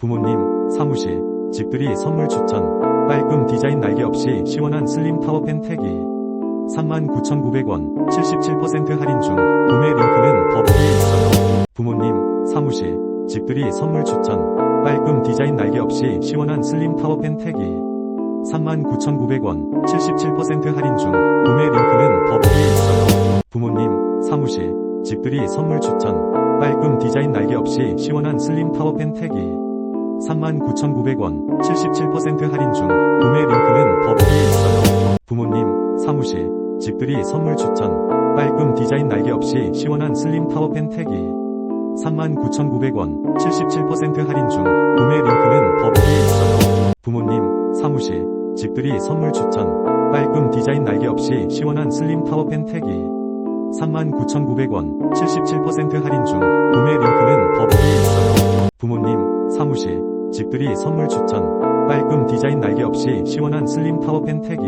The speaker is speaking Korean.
부모님, 사무실, 집들이 선물 추천, 깔끔 디자인 날개 없이 시원한 슬림 타워팬 태기. 39,900원, 77% 할인 중, 구매 링크는 더보기에 있어요. 부모님, 사무실, 집들이 선물 추천, 깔끔 디자인 날개 없이 시원한 슬림 타워팬 태기. 39,900원, 77% 할인 중, 구매 링크는 더보기에 있어요. 부모님, 사무실, 집들이 선물 추천, 깔끔 디자인 날개 없이 시원한 슬림 타워팬 태기. 39,900원, 77% 할인 중, 구매 링크는 더보기에 있어요. 부모님, 사무실, 집들이 선물 추천, 깔끔 디자인 날개 없이 시원한 슬림 타워팬 태기. 39,900원, 77% 할인 중, 구매 링크는 더보기에 있어요. 부모님, 사무실, 집들이 선물 추천, 깔끔 디자인 날개 없이 시원한 슬림 타워팬 태기. 39,900원, 77% 할인 중, 구매 링크는 더보기에 있어요. 부모님, 사무실, 집들이 선물 추천, 깔끔 디자인 날개 없이 시원한 슬림 타워팬 태기.